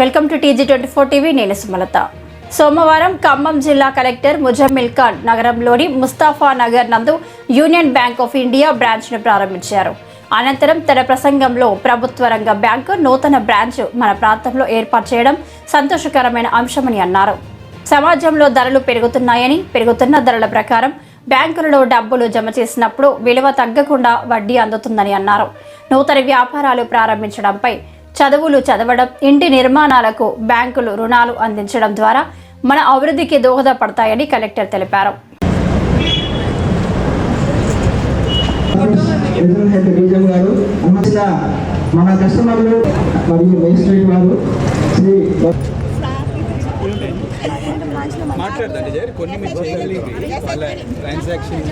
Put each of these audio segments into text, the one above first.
Welcome to TG twenty four TV నేను సుమలత. సోమవారం ఖమ్మం జిల్లా కలెక్టర్ ముజమ్మిల్ ఖాన్ నగరంలోని ముస్తాఫా నగర్ నందు యూనియన్ బ్యాంక్ ఆఫ్ ఇండియా బ్రాంచ్ను ప్రారంభించారు. అనంతరం తన ప్రసంగంలో ప్రభుత్వ రంగ బ్యాంకు నూతన బ్రాంచ్ మన ప్రాంతంలో ఏర్పాటు చేయడం సంతోషకరమైన అంశమని అన్నారు. సమాజంలో ధరలు పెరుగుతున్నాయని పెరుగుతున్న ధరల ప్రకారం బ్యాంకులలో డబ్బులు జమ చేసినప్పుడు విలువ తగ్గకుండా వడ్డీ అందుతుందని అన్నారు. నూతన వ్యాపారాలు ప్రారంభించడంపై చదువులు చదవడం ఇంటి నిర్మాణాలకు బ్యాంకులు రుణాలు అందించడం ద్వారా మన అభివృద్ధికి దోహదపడతాయని కలెక్టర్ తెలిపారు. మన కస్టమర్లు మరియు మేజిస్ట్రేట్ వారు శ్రీ మాట్లాడదండి జరి కొన్ని మీరు చేయాలి వాళ్ళ ట్రాన్సాక్షన్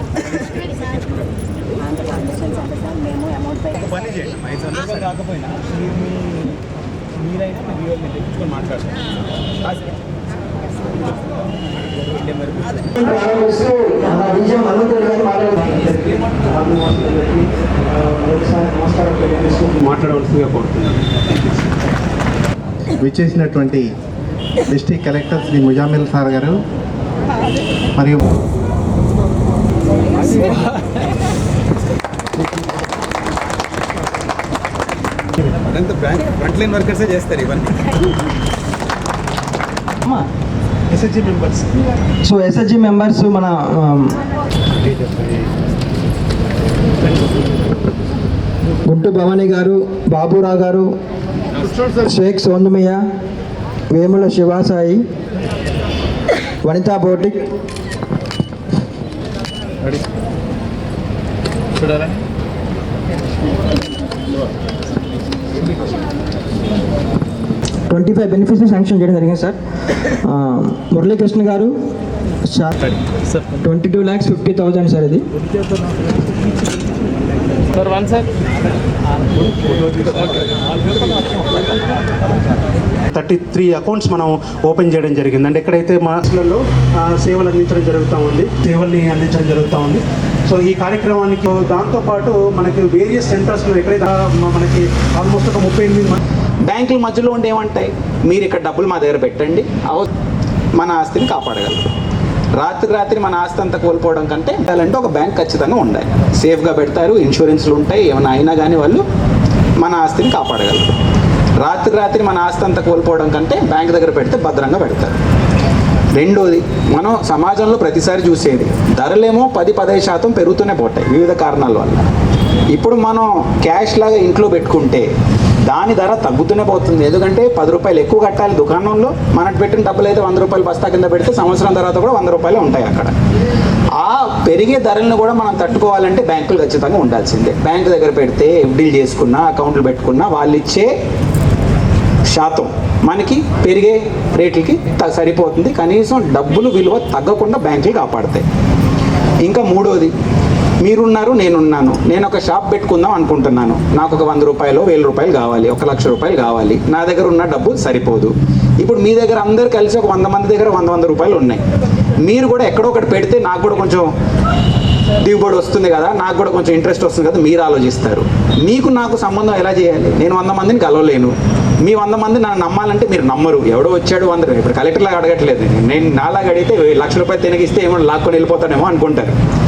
పని చేయండి ఐదు సంవత్సరాలు కాకపోయినా మీరు మీ- మీరైనా మీ తెప్పించుకొని కోరుతున్నాను విచ్చేసినటువంటి district collector Shri Muzammil sir garu మరియు అదంతా బ్యాంక్ ఫ్రంట్ లైన్ వర్కర్సే చేస్తారు ఇవన్నీ. SHG members so SSG members మన గుంటు భవానీ గారు బాబురావు గారు షేక్ సోందమయ్య వేముల శివాసాయి వనితా బోటిక్. చూడాలా? ట్వంటీ ఫైవ్ బెనిఫిట్స్ శాంక్షన్ చేయడం జరిగింది sir. Muralikrishna garu sir twenty two lakhs fifty thousand sir ఇది. థర్టీ త్రీ అకౌంట్స్ మనం ఓపెన్ చేయడం జరిగింది. అండ్ ఎక్కడైతే మాస్లలో సేవలు అందించడం జరుగుతూ ఉంది సేవల్ని అందించడం జరుగుతూ ఉంది. సో ఈ కార్యక్రమానికి దాంతోపాటు మనకి వేరియస్ సెంటర్స్లో ఎక్కడైతే మనకి ఆల్మోస్ట్ ఒక ముప్పై ఎనిమిది బ్యాంకుల మధ్యలో ఉండేమంటాయి మీరు ఇక్కడ డబ్బులు మా దగ్గర పెట్టండి. మన ఆస్తిని కాపాడగలరు. రాత్రి రాత్రి మన ఆస్తి అంతా కోల్పోవడం కంటే అంటే ఒక బ్యాంక్ ఖచ్చితంగా ఉండాలి. సేఫ్గా పెడతారు ఇన్సూరెన్స్లు ఉంటాయి ఏమైనా అయినా కానీ వాళ్ళు మన ఆస్తిని కాపాడగలరు. రాత్రి రాత్రి మన ఆస్తి అంతా కోల్పోవడం కంటే బ్యాంక్ దగ్గర పెడితే భద్రంగా పెడతారు. రెండోది మనం సమాజంలో ప్రతిసారి చూసేది ధరలేమో పది పదహైదు శాతం పెరుగుతూనే పోతాయి వివిధ కారణాల వల్ల. ఇప్పుడు మనం క్యాష్ లాగా ఇంట్లో పెట్టుకుంటే దాని ధర తగ్గుతూనే పోతుంది. ఎందుకంటే పది రూపాయలు ఎక్కువ కట్టాలి దుకాణంలో. మనకు పెట్టిన డబ్బులు అయితే వంద రూపాయలు బస్తా కింద పెడితే సంవత్సరం తర్వాత కూడా వంద రూపాయలు ఉంటాయి అక్కడ. ఆ పెరిగే ధరలను కూడా మనం తట్టుకోవాలంటే బ్యాంకులు ఖచ్చితంగా ఉండాల్సిందే. బ్యాంకు దగ్గర పెడితే ఎఫ్డీలు చేసుకున్నా అకౌంట్లు పెట్టుకున్నా వాళ్ళు ఇచ్చే శాతం మనకి పెరిగే రేట్లకి త- సరిపోతుంది. కనీసం డబ్బులు విలువ తగ్గకుండా బ్యాంకులు కాపాడతాయి. ఇంకా మూడోది మీరున్నారు నేనున్నాను. నేను ఒక షాప్ పెట్టుకుందాం అనుకుంటున్నాను. నాకు ఒక వంద రూపాయలు వేల రూపాయలు కావాలి ఒక లక్ష రూపాయలు కావాలి. నా దగ్గర ఉన్న డబ్బు సరిపోదు. ఇప్పుడు మీ దగ్గర అందరు కలిసి ఒక వంద మంది దగ్గర వంద వంద రూపాయలు ఉన్నాయి. మీరు కూడా ఎక్కడో ఒకటి పెడితే నాకు కూడా కొంచెం దిగుబడి వస్తుంది కదా నాకు కూడా కొంచెం ఇంట్రెస్ట్ వస్తుంది కదా మీరు ఆలోచిస్తారు. మీకు నాకు సంబంధం ఎలా చేయాలి? నేను వంద మందిని కలవలేను. మీ వంద మంది నన్ను నమ్మాలంటే మీరు నమ్మరు. ఎవడో వచ్చాడు వంద ఇప్పుడు కలెక్టర్లాగా అడగట్లేదు. నేను. నాలాగా అడిగితే లక్ష రూపాయలు తినగిస్తే ఏమో లాక్కొని వెళ్ళిపోతానేమో అనుకుంటారు.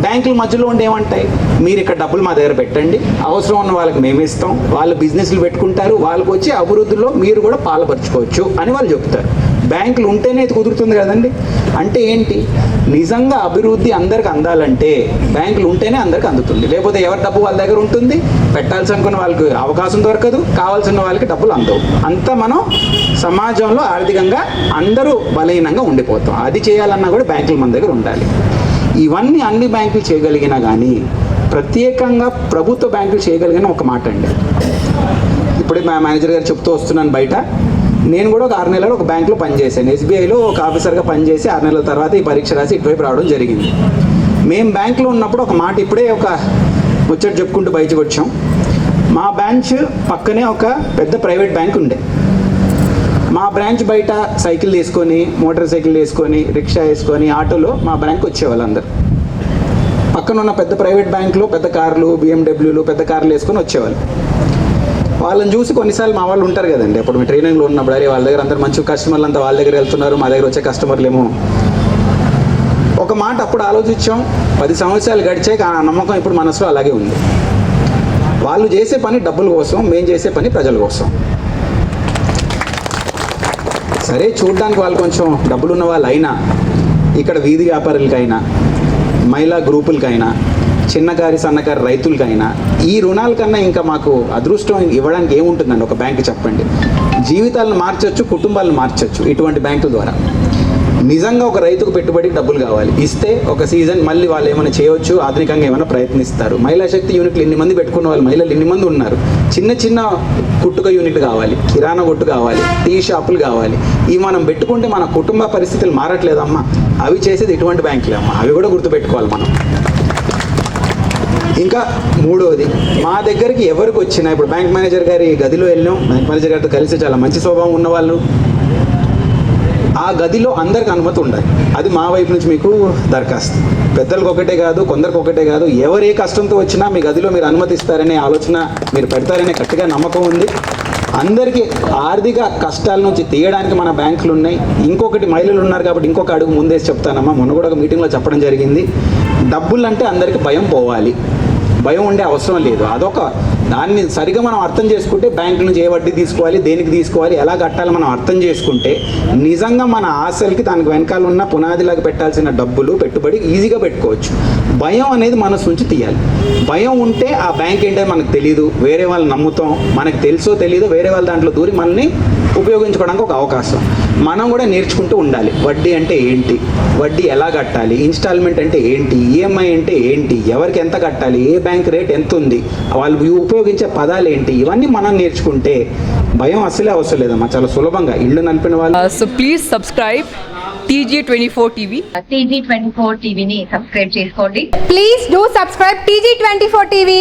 బ్యాంకుల మధ్యలో ఉండి ఏమంటాయి? మీరు ఇక్కడ డబ్బులు మా దగ్గర పెట్టండి. అవసరం ఉన్న వాళ్ళకి మేము ఇస్తాం. వాళ్ళు బిజినెస్లు పెట్టుకుంటారు. వాళ్ళకి వచ్చి అభివృద్ధిలో మీరు కూడా పాల్పరచుకోవచ్చు అని వాళ్ళు చెప్తారు. బ్యాంకులు ఉంటేనే ఇది కుదురుతుంది కదండి. అంటే ఏంటి? నిజంగా అభివృద్ధి అందరికి అందాలంటే బ్యాంకులు ఉంటేనే అందరికి అందుతుంది. లేకపోతే ఎవరి డబ్బు వాళ్ళ దగ్గర ఉంటుంది? పెట్టాల్సి అనుకున్న వాళ్ళకి అవకాశం దొరకదు. కావాల్సిన వాళ్ళకి డబ్బులు అందవు. అంతా మనం సమాజంలో ఆర్థికంగా అందరూ బలహీనంగా ఉండిపోతాం. అది చేయాలన్నా కూడా బ్యాంకులు మన దగ్గర ఉండాలి. ఇవన్నీ అన్ని బ్యాంకులు చేయగలిగినా కానీ ప్రత్యేకంగా ప్రభుత్వ బ్యాంకులు చేయగలిగిన ఒక మాట అండి. ఇప్పుడే మా మేనేజర్ గారు చెప్తూ వస్తున్నాను బయట. నేను కూడా ఒక ఆరు నెలలు ఒక బ్యాంకులో పనిచేశాను. ఎస్బీఐలో ఒక ఆఫీసర్గా పనిచేసి ఆరు నెలల తర్వాత ఈ పరీక్ష రాసి ఇటువైపు రావడం జరిగింది. మేము బ్యాంకులో ఉన్నప్పుడు ఒక మాట ఇప్పుడే ఒక ముచ్చట చెప్పుకుంటూ బయటకు వచ్చాం. మా బ్రాంచ్ పక్కనే ఒక పెద్ద ప్రైవేట్ బ్యాంక్ ఉండే. మా బ్రాంచ్ బయట సైకిల్ తీసుకొని మోటార్ సైకిల్ వేసుకొని రిక్షా వేసుకొని ఆటోలో మా బ్యాంక్ వచ్చేవాళ్ళు అందరు పక్కన ఉన్న పెద్ద ప్రైవేట్ బ్యాంకులో పెద్ద కార్లు బిఎండబ్ల్యూలు పెద్ద కార్లు వేసుకొని వచ్చేవాళ్ళు. వాళ్ళని చూసి కొన్నిసార్లు మా వాళ్ళు ఉంటారు కదండి. అప్పుడు మీ ట్రైనింగ్లో ఉన్నప్పుడు అరే వాళ్ళ దగ్గర అందరు మంచి కస్టమర్లు అంతా వాళ్ళ దగ్గర వెళ్తున్నారు మా దగ్గర వచ్చే కస్టమర్లు ఏమో ఒక మాట అప్పుడు ఆలోచించాం. పది సంవత్సరాలు గడిచాక ఆ నమ్మకం ఇప్పుడు మనసులో అలాగే ఉంది. వాళ్ళు చేసే పని డబ్బుల కోసం మేము చేసే పని ప్రజల కోసం. సరే చూడడానికి వాళ్ళు కొంచెం డబ్బులు ఉన్న వాళ్ళు అయినా ఇక్కడ వీధి వ్యాపారులకైనా మహిళా గ్రూపులకైనా చిన్నకారి సన్నకారి రైతులకైనా ఈ రుణాల కన్నా ఇంకా మాకు అదృష్టం ఇవ్వడానికి ఏముంటుందండి? ఒక బ్యాంకు చెప్పండి. జీవితాలను మార్చొచ్చు కుటుంబాలను మార్చొచ్చు ఇటువంటి బ్యాంకుల ద్వారా. నిజంగా ఒక రైతుకు పెట్టుబడి డబ్బులు కావాలి. ఇస్తే ఒక సీజన్ మళ్ళీ వాళ్ళు ఏమైనా చేయవచ్చు ఆధునికంగా ఏమైనా ప్రయత్నిస్తారు. మహిళా శక్తి యూనిట్లు ఇన్ని మంది పెట్టుకున్న వాళ్ళు మహిళలు ఇన్ని మంది ఉన్నారు. చిన్న చిన్న కుట్టుక యూనిట్ కావాలి కిరాణా కొట్టు కావాలి టీ షాపులు కావాలి. ఇవి మనం పెట్టుకుంటే మన కుటుంబ పరిస్థితులు మారట్లేదమ్మా. అవి చేసేది ఇటువంటి బ్యాంకులే అమ్మా. అవి కూడా గుర్తుపెట్టుకోవాలి మనం. ఇంకా మూడోది మా దగ్గరికి ఎవరికి వచ్చినా ఇప్పుడు బ్యాంక్ మేనేజర్ గారి గదిలో వెళ్ళాం బ్యాంక్ మేనేజర్ గారితో కలిసి చాలా మంచి స్వభావం ఉన్నవాళ్ళు. ఆ గదిలో అందరికి అనుమతి ఉండాలి. అది మా వైపు నుంచి మీకు దరఖాస్తు. పెద్దలకు ఒకటే కాదు కొందరికి ఒకటే కాదు ఎవరు ఏ కష్టంతో వచ్చినా మీ గదిలో మీరు అనుమతిస్తారనే ఆలోచన మీరు పెడతారనే గట్టిగా నమ్మకం ఉంది. అందరికీ ఆర్థిక కష్టాల నుంచి తీయడానికి మన బ్యాంకులు ఉన్నాయి. ఇంకొకటి మహిళలు ఉన్నారు కాబట్టి ఇంకొక అడుగు ముందేసి చెప్తానమ్మా. మొన్న కూడా ఒక మీటింగ్లో చెప్పడం జరిగింది. డబ్బులు అంటే అందరికీ భయం పోవాలి. భయం ఉండే అవసరం లేదు. అదొక దాన్ని సరిగా మనం అర్థం చేసుకుంటే బ్యాంకు నుంచి ఏ వడ్డీ తీసుకోవాలి దేనికి తీసుకోవాలి ఎలా కట్టాలి మనం అర్థం చేసుకుంటే నిజంగా మన ఆశలకి దానికి వెనకాల ఉన్న పునాదిలాగా పెట్టాల్సిన డబ్బులు పెట్టుబడి ఈజీగా పెట్టుకోవచ్చు. భయం అనేది మనసు నుంచి తీయాలి. భయం ఉంటే ఆ బ్యాంక్ ఏంటో మనకు తెలియదు వేరే వాళ్ళు నమ్ముతాం. మనకు తెలుసో తెలియదో వేరే వాళ్ళ దాంట్లో దూరి మనల్ని ఉపయోగించుకోవడానికి ఒక అవకాశం. మనం కూడా నేర్చుకుంటూ ఉండాలి. వడ్డీ అంటే ఏంటి? వడ్డీ ఎలా కట్టాలి? ఇన్స్టాల్మెంట్ అంటే ఏంటి? ఈఎంఐ అంటే ఏంటి? ఎవరికి ఎంత కట్టాలి? ఏ బ్యాంక్ రేట్ ఎంత ఉంది వాళ్ళు ఉపయోగించే పదాలు ఏంటి ఇవన్నీ మనం నేర్చుకుంటే భయం అసలే అవసరం లేదమ్మా. చాలా సులభంగా. ఇల్లు నలిపిన వాళ్ళు Uh, so please subscribe TJ24 TV. TG twenty four టీవీని సబ్స్క్రైబ్ చేసుకోండి. Please do subscribe TG twenty four TV